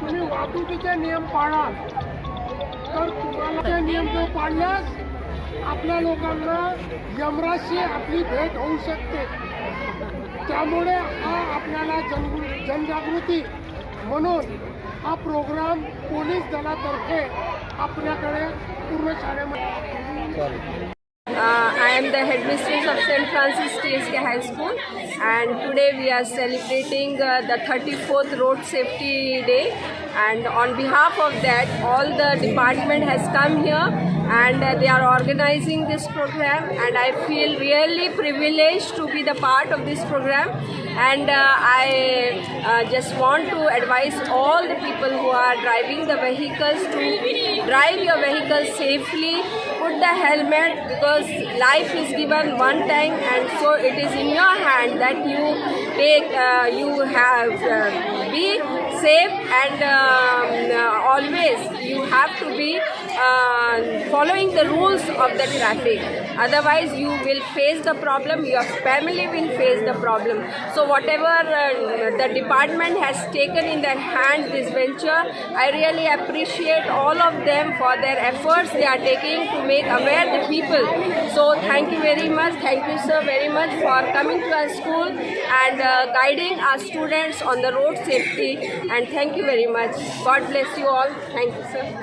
तुम्ही वाहतुकीचे नियम पाळाल. तर तुम्हाला नियम जर पाळल्यास आपल्या लोकांना यमराशी आपली भेट होऊ शकते. त्यामुळे हा आपल्याला जनगु जनजागृती म्हणून हा प्रोग्राम पोलीस दलातर्फे आपल्याकडे पूर्ण शाळेमध्ये I am the headmistress of St. Francis TSK High School, and today we are celebrating uh, the 34th Road Safety Day. And on behalf of that, all the department has come here and uh, they are organizing this program. And I feel really privileged to be the part of this program. And uh, I uh, just want to advise all the people who are driving the vehicles to drive your vehicle safely put the helmet because life is given one time and so it is in your hand that you take uh, you have uh, safe and um, uh, always you have to be uh, following the rules of the traffic otherwise you will face the problem your family will face the problem. So whatever uh, the department has taken in their hands this venture i really appreciate all of them for their efforts they are taking to make aware the people. So thank you very much. Thank you sir very much for coming to our school and uh, guiding our students on the road safety. And thank you very much. God bless you all. Thank you sir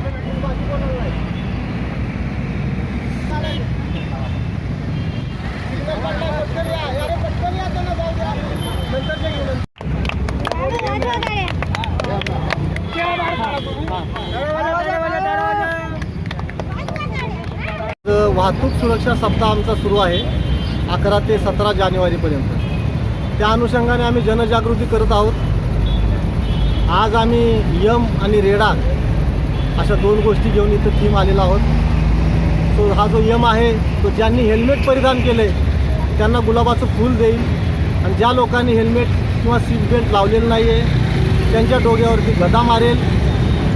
वाहतूक सुरक्षा सप्ताह आमचा सुरू आहे अकरा ते सतरा जानेवारीपर्यंत. त्या अनुषंगाने आम्ही जनजागृती करत आहोत. आज आम्ही यम आणि रेडा अशा दोन गोष्टी घेऊन इथं थीम आलेला आहोत. तो हा जो यम आहे तो ज्यांनी हेल्मेट परिधान केले त्यांना गुलाबाचं फूल देईल. आणि ज्या लोकांनी हेल्मेट किंवा सीट बेल्ट लावलेलं नाही आहे त्यांच्या डोक्यावरती गदा मारेल.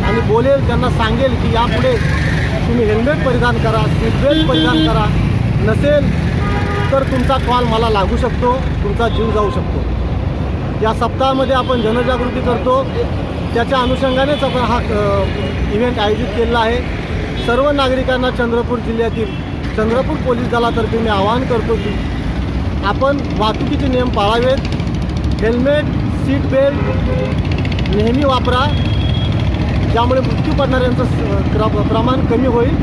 आणि बोलेल त्यांना सांगेल की यापुढे तुम्ही हेल्मेट परिधान करा सीट बेल्ट परिधान करा. नसेल तर तुमचा कॉल मला लागू शकतो तुमचा जीव जाऊ शकतो. या सप्ताहामध्ये आपण जनजागृती करतो. त्याच्या अनुषंगानेच आपण हा इव्हेंट आयोजित केलेला आहे. सर्व नागरिकांना चंद्रपूर जिल्ह्यातील चंद्रपूर पोलीस दलातर्फे मी आवाहन करतो की आपण वाहतुकीचे नियम पाळावेत. हेल्मेट सीट बेल्ट नेहमी वापरा. ज्यामुळे मृत्यू पडणाऱ्यांचं प्रमाण कमी होईल.